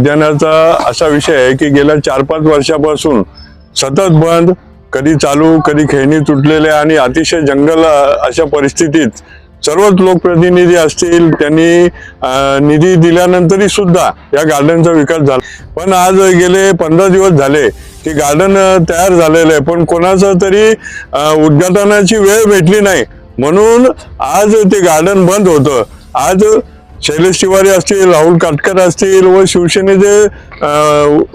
उद्यानाचा असा विषय आहे की गेल्या चार पाच वर्षापासून सतत बंद कधी चालू कधी खेळणी तुटलेले आणि अतिशय जंगल अशा परिस्थितीत सर्वच लोकप्रतिनिधी असतील त्यांनी निधी दिल्यानंतरही सुद्धा या गार्डनचा विकास झाला. पण आज गेले पंधरा दिवस झाले की गार्डन तयार झालेलं आहे. पण कोणाचं तरी उद्घाटनाची वेळ भेटली नाही. म्हणून आज ते गार्डन बंद होतं. आज शैलेश तिवारी असतील राहुल काटकर असतील व शिवसेनेचे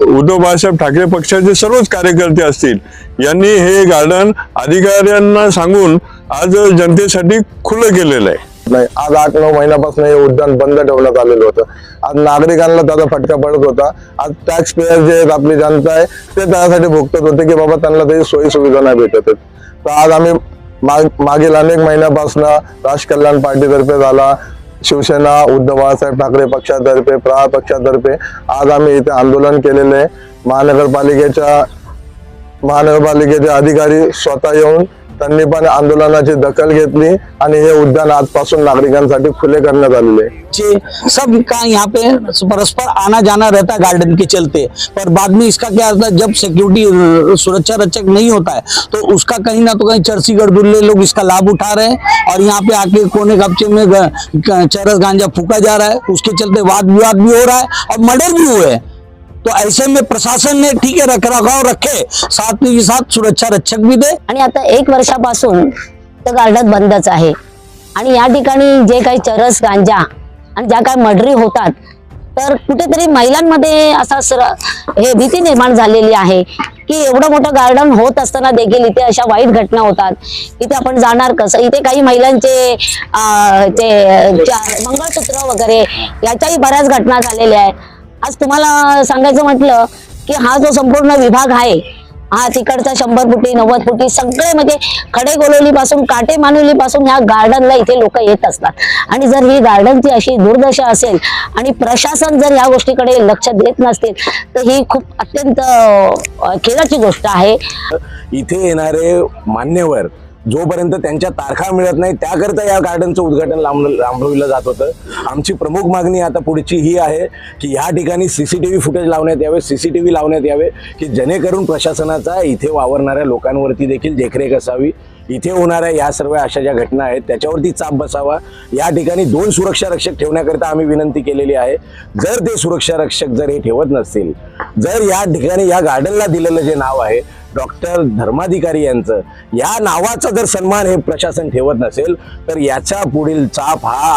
उद्धव बाळासाहेब ठाकरे पक्षाचे सर्वच कार्यकर्ते असतील. यांनी हे गार्डन अधिकाऱ्यांना सांगून आज जनतेसाठी खुलं केलेलं आहे. नाही आज आठ नऊ महिन्यापासून हे उद्यान बंद ठेवण्यात आलेलं होतं. आज नागरिकांना त्याचा फटका पडत होता. आज टॅक्स पेयर जे आहेत आपली जनता आहे ते त्यासाठी भुगतत होते की बाबा त्यांना त्याची सोयी सुविधा नाही भेटत तर आज आम्ही माग- मागील अनेक महिन्यापासून राज कल्याण पार्टीतर्फे झाला शिवसेना उद्धव बाळासाहेब ठाकरे पक्षातर्फे प्रहार पक्षातर्फे आज आम्ही इथे आंदोलन केलेलं आहे. महानगरपालिकेच्या महानगरपालिकेचे अधिकारी स्वतः येऊन पण आंदोलनाची दखल घेतली आणि हे उद्यान खुले आहे. सब का यहाँ पे परस्पर आना जाना रहता है गार्डन के चलते, पर बाद में इसका क्या होता है, जब सिक्योरिटी सुरक्षा रक्षक नहीं होता है तो उसका कहीं ना तो कहीं चरसी गड़बुल्ले लोग इसका लाभ उठा रहे हैं और यहाँ पे आके कोने कपचे में चरस गांजा फूका जा रहा है, उसके चलते वाद विवाद भी हो रहा है और मर्डर भी हुए हैं। तो ऐसे में प्रशासन ने ठीक है रख रखाव रखे साथ में साथ सुरक्षा रक्षक भी दे। आणि आता एक वर्षापासून तर गार्डन बंदच आहे. आणि या ठिकाणी जे काही चरस गांजा आणि ज्या काही मर्डरी होतात तर कुठेतरी महिलांमध्ये असा सर हे भीती निर्माण झालेली आहे की एवढं मोठं गार्डन होत असताना देखील इथे अशा वाईट घटना होतात. इथे आपण जाणार कसं? इथे काही महिलांचे अं, ते मंगळसूत्र वगैरे याच्याही बऱ्याच घटना झालेल्या आहेत. आज तुम्हाला सांगायचं म्हटलं की हा जो संपूर्ण विभाग आहे हा तिकडचा शंभर फुटी नव्वद फुटी सगळे म्हणजे खडे गोलोली पासून काटे मानुली पासून ह्या गार्डनला इथे लोक येत असतात. आणि जर ही गार्डनची अशी दुर्दशा असेल आणि प्रशासन जर या गोष्टीकडे लक्ष देत नसतील तर ही खूप अत्यंत खेदाची गोष्ट आहे. इथे येणारे मान्यवर जोपर्यंत त्यांच्या तारखा मिळत नाही त्याकरता या गार्डनचं उद्घाटन लांब लांबविलं जात होतं. आमची प्रमुख मागणी आता पुढची ही आहे की ह्या ठिकाणी C C T V footage लावण्यात यावे सी सी टी व्ही लावण्यात यावे की जेणेकरून प्रशासनाचा इथे वावरणाऱ्या लोकांवरती देखील देखरेख असावी. इथे होणाऱ्या या सर्व अशा ज्या घटना आहेत त्याच्यावरती चाप बसावा. या ठिकाणी दोन सुरक्षा रक्षक ठेवण्याकरिता आम्ही विनंती केलेली आहे. जर ते सुरक्षा रक्षक जर हे ठेवत नसतील जर या ठिकाणी या गार्डनला दिलेलं जे नाव आहे डॉक्टर धर्माधिकारी यांचं. या नावाचा जर सन्मान हे प्रशासन ठेवत नसेल तर याचा पुढील चाप हा